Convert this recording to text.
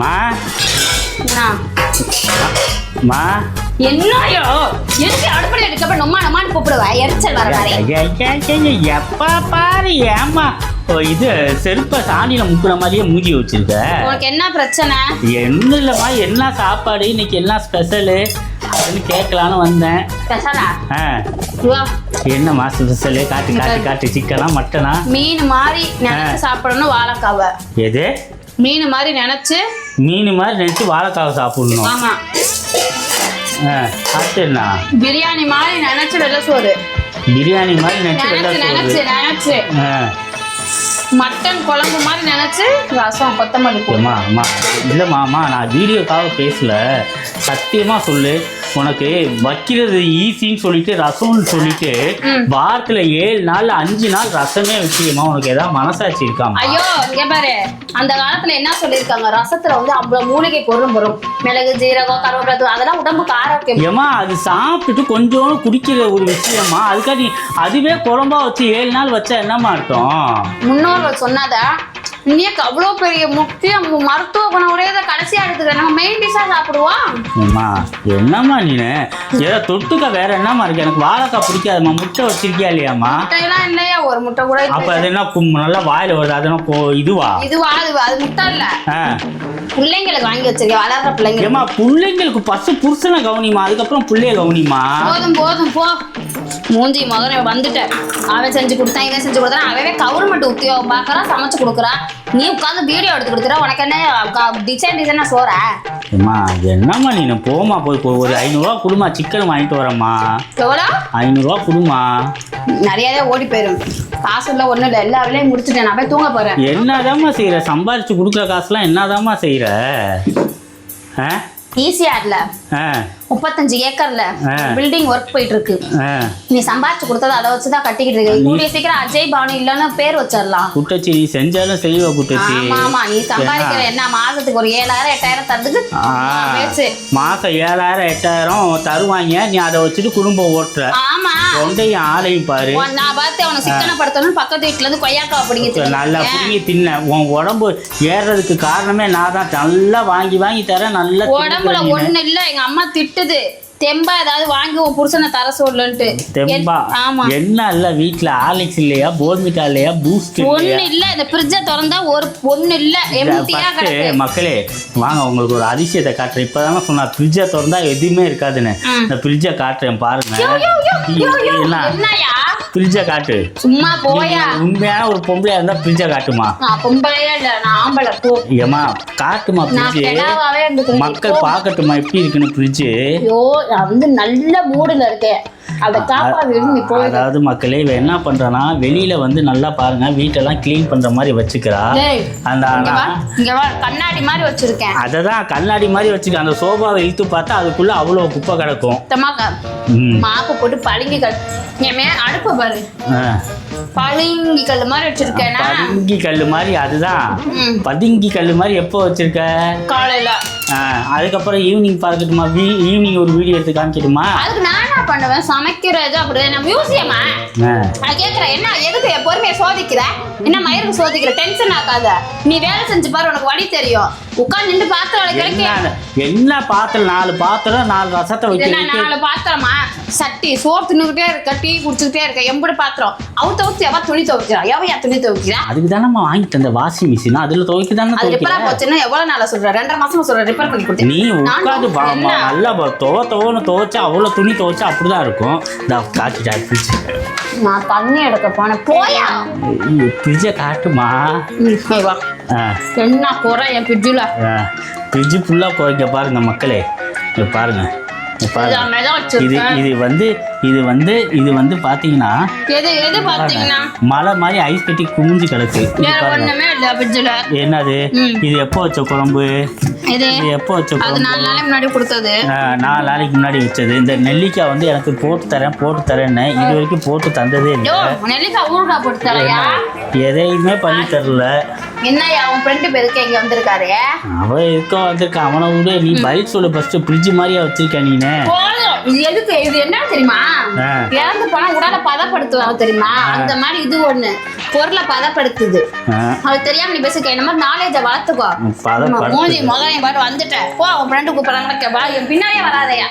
மா? மா. என்னையோ? எதுக்கு அடுப்படி எடுக்கப்ப நொம்மா நொம்மான்னு கூப்பிடுவ? எரிச்சல் வர மாதிரி. எப்பா பாரு ஏமா இது செருப்ப சாணியில முக்குற மாதிரியே மூஞ்சி வச்சிருக்க. உனக்கு என்ன பிரச்சனை? என்ன இல்லைம்மா என்ன சாப்பாடு? இன்னைக்கு என்ன ஸ்பெஷலு அப்படின்னு கேட்கலான்னு வந்தேன். என்னம்மா ஸ்பெஷலு காட்டு காட்டு காட்டு சிக்கனா மட்டனா? மீன் மாதிரி நினைச்சு சாப்பிடணும் வாழைக்காவ. எது? மீன் மாதிரி நினைச்சு மீன் மாதிரி நினச்சி வாழைக்காவை சாப்பிடணும். ஆமா. ஆ சாப்பிட்டுண்ணா பிரியாணி மாதிரி நினைச்சு வெள்ளை சோறு. பிரியாணி மாதிரி நினச்சி வெள்ளை சோறு. நினைச்சு மட்டன் குழம்பு மாதிரி நினைச்சு ரசம் கொத்தமல்லி அம்மா இல்லைம்மா அம்மா நான் வீடியோக்காக பேசல. சத்தியமாக சொல்லு. உனக்கு வைக்கிறது ஈஸின்னு சொல்லிட்டு ரசம்னு சொல்லிட்டு. வாரத்தில் ஏழு நாள் அஞ்சு நாள் ரசமே வச்சுக்கமா உனக்கு ஏதாவது மனசாட்சி இருக்காமா? ஐயோ இங்க பாரு. அந்த காலத்துல என்ன சொல்லியிருக்காங்க? ரசத்துல வந்து அவ்வளவு மூலிகை பொருளும் வரும். மிளகு ஜீரகம் கருவேப்பிலை அதெல்லாம் உடம்புக்கு ஆரோக்கியம். ஏம்மா அது சாப்பிட்டுட்டு கொஞ்சோண்டு குடிக்கிற ஒரு விஷயமா அதுக்காக அதுவே குழம்பா வச்சு ஏழு நாள் வச்சா என்னம்மா அர்த்தம்? முன்னோர்கள் சொன்னத இன்னைக்கு அவ்வளோ பெரிய முக்கிய மருத்துவ குணம் உடையதை கடைசியா எடுத்துக்கிறேன் நம்ம மெயின் டிஷ்ஷா சாப்பிடுவோம் ஏம்மா என்னம்மா நீனு? ஏதோ தொட்டுக்க வேற என்னம்மா இருக்கு? எனக்கு வாழைக்காய் பிடிக்காதும்மா. முட்டை வச்சிருக்கியா இல்லையாம்மா? முட்டையெல்லாம் இல்லையா ஒரு முட்டை கூட. அப்ப அது என்ன நல்லா வாயில வருது. அது என்ன இதுவா? இதுவா? அதுவா அது முட்டை இல்ல. பிள்ளைங்களுக்கு வாங்கி வச்சிருக்கேன் வளர்ற பிள்ளைங்க ஏம்மா பிள்ளைங்களுக்கு ஃபர்ஸ்ட் புருஷனை கவனிமா அதுக்கப்புறம் பிள்ளைய கவனிமா போதும் போதும் போ. மூஞ்சி மகனை வந்துட்டேன் அவன் செஞ்சு கொடுத்தான் இவன் செஞ்சு கொடுத்தான். அவவே கவர்மெண்ட் உத்தியோகம் பார்க்கறான் சமைச்சு கொடுக்குறான் நீ உட்காந்து வீடியோ எடுத்து கொடுத்துற உனக்கு என்ன டிசைன் டிசைனா சோற? ஏம்மா என்னம்மா நீ போமா போய் ஒரு ஐநூறுரூவா கொடுமா சிக்கன் வாங்கிட்டு வரேம்மா. எவ்வளோ? ஐநூறுரூவா கொடுமா நிறையவே ஓடி போயிடும் காசு இல்லை ஒன்றும் இல்லை எல்லா வேலையும் முடிச்சுட்டேன் நான் போய் தூங்க போறேன். என்னதாம்மா செய்யற சம்பாரிச்சு கொடுக்குற காசுலாம் என்னதாம்மா செய்யற ஆ? ஈஸியார்ல ஆ. முப்பத்தஞ்சு ஏக்கர்ல. பில்டிங் ஒர்க் போயிட்டு இருக்கு நீ சம்பாரிச்சு கொடுத்தது அதை வச்சு தான் கட்டிக்கிட்டு இருக்கு. கூடிய சீக்கிரம் அஜய் பானு இல்லைன்னு பேர் வச்சிடலாம். குட்டச்சி நீ செஞ்சாலும் செய்வ குட்டச்சி. ஆமா நீ சம்பாதிக்கிற என்ன மாசத்துக்கு ஒரு ஏழாயிரம் எட்டாயிரம் தரதுக்கு மாசம் ஏழாயிரம் எட்டாயிரம் தருவாங்க. நீ அதை வச்சுட்டு குடும்பம் ஓட்டுற. ஆமா. தொண்டையும் ஆளையும் பாரு. நான் பார்த்து அவனை சிக்கனப்படுத்தணும்னு பக்கத்து வீட்டுல இருந்து கொய்யாக்காவை பிடிங்க நல்லா புடுங்கி தின்ன. உன் உடம்பு ஏறுறதுக்கு காரணமே நான் தான். நல்லா வாங்கி வாங்கி தரேன் நல்லா உடம்புல. ஒண்ணு இல்ல. எங்க அம்மா திட்டுது தெம்பா ஏதாவது வாங்கி உன் புருஷனை தர சொல்லுன்ட்டு. தெம்பா. ஆமா. என்ன இல்ல வீட்ல ஆலிக்ஸ் இல்லையா போர்மிட்டா இல்லையா பூஸ்ட் ஒண்ணு இல்ல. இந்த ஃப்ரிட்ஜ திறந்தா ஒரு ஒண்ணு இல்ல. எம்டியா கிடக்கு. மக்களே வாங்க உங்களுக்கு ஒரு அதிசயத்தை காட்டுறேன். இப்பதானே சொன்னா ஃப்ரிட்ஜை திறந்தா எதுவுமே இருக்காதுன்னு. இந்த ஃப்ரிட்ஜை காட்டுறேன் பாருங்க. என்னயா ஃப்ரிட்ஜை காட்டு. சும்மா போயா? உண்மையான ஒரு பொம்பளையா இருந்தா ஃப்ரிட்ஜை காட்டுமா? பொம்பளையே இல்ல நான் ஆம்பளை. போ. ஏமா காட்டுமா இருந்துக்கிறேன். மக்கள் பார்க்கட்டுமா எப்படி இருக்குன்னு ஃப்ரிட்ஜு ஐயோ நான் வந்து நல்ல மூடுல இருக்கேன். அதாவது மக்களே இவ என்ன பண்றானா வெளியில வந்து நல்லா பாருங்க வீட்டெல்லாம் க்ளீன் பண்ற மாதிரி வச்சுக்கிறா. அந்த கண்ணாடி மாதிரி வச்சிருக்கேன். அதை தான் கண்ணாடி மாதிரி வச்சுக்க அந்த சோபாவை இழுத்து பார்த்தா அதுக்குள்ள அவ்வளோ குப்பை கிடக்கும். மாப்பு போட்டு பளிங்கி கல் என் மே அடுப்பு பாரு ஆ. பளிங்கி கல் மாதிரி வச்சிருக்கேனா? பதுங்கி கல் மாதிரி அதுதான். பதுங்கி கல் மாதிரி எப்போ வச்சிருக்க? காலையில. அதுக்கப்புறம் ஈவினிங் பார்க்கட்டுமா? ஈவினிங் ஒரு வீடியோ எடுத்து காமிக்கட்டுமா? அதுக்கு நான் என்ன பண்ணுவேன்? சமைக்கிறது அப்படிதான். நான் மியூசியமா. நான் கேட்குறேன் என்ன எதுக்கு என் பொறுமையை சோதிக்கிற? என்ன மயிருக்கு சோதிக்கிற? டென்ஷன் ஆகாத நீ வேலை செஞ்சு பாரு உனக்கு வழி தெரியும். உட்காந்து நின்று பாத்திரம் கிடைக்க என்ன பாத்திரம்? நாலு பாத்திரம் நாலு ரசத்தை வைக்கிறதுக்கு. நாலு பாத்திரமா? சட்டி சோறு தின்னுக்கிட்டே இருக்க டீ குடிச்சுக்கிட்டே இருக்க எம்படி பாத்திரம். அவுத்த ஊத்து எவ துணி துவைக்கிறா எவ என் துணி துவைக்கிறா அதுக்கு தானே வாங்கி தந்த வாஷிங் மிஷின் அதுல துவைக்க தானே அது துவைக்கிற? போச்சுன்னா எவ்வளவு நாளா சொல்ற? ரெண்டரை மாசமா சொல்ற ரிப்பேர் பண்ணி கொடுத்தேன். நீ உட்காந்து என்ன? நல்லா பா- துவ துவன்னு துவைச்சா அவ்வளோ துணி துவைச்சா அப்படிதான் இருக்கும். நான் தண்ணி எடுக்க போனேன். போயா? ஃப்ரிட்ஜை காட்டுமா? என்ன குறை என் ஃப்ரிட்ஜில் ஃப்ரிட்ஜு ஃபுல்லாக இங்கே பாருங்க மக்களே. இங்க இது வச்சிருக்கேன். இது வந்து இது வந்து இது வந்து பார்த்தீங்கன்னா மலை மாதிரி ஐஸ் கட்டி குமிஞ்சு கிடக்கு. என்னது. இது எப்போ வச்ச குழம்பு? இது எப்போ வச்ச நாலு நாளைக்கு முன்னாடி வச்சது. இந்த நெல்லிக்காய் வந்து எனக்கு போட்டு தரேன் போட்டு தரேன்னு இது வரைக்கும் போட்டு தந்ததே இல்லை. எதையுமே பண்ணி தரல. என்னய்யா உன் ஃப்ரெண்டு பேருக்கு இங்க வந்திருக்காரு? அவன் இருக்க வந்திருக்கான். அவனை விட நீ பதில் சொல்லு ஃபர்ஸ்ட் ஃப்ரிட்ஜ் மாதிரியா வச்சிருக்க நீனு. போதும். இது எதுக்கு? இது என்ன தெரியுமா. இறந்து போனா உடலை பதப்படுத்துவாங்க தெரியுமா? அந்த மாதிரி இது ஒண்ணு. பொருளை பதப்படுத்துது. அது தெரியாம நீ பேசுக்க என்ன மாதிரி நாலேஜை வளர்த்துக்கோ. மூஞ்சி முதலையும் பாட்டு வந்துட்டேன். போ உன் ஃப்ரெண்டு கூப்பிடுறாங்க. வா என் பின்னாடியே வராதையா?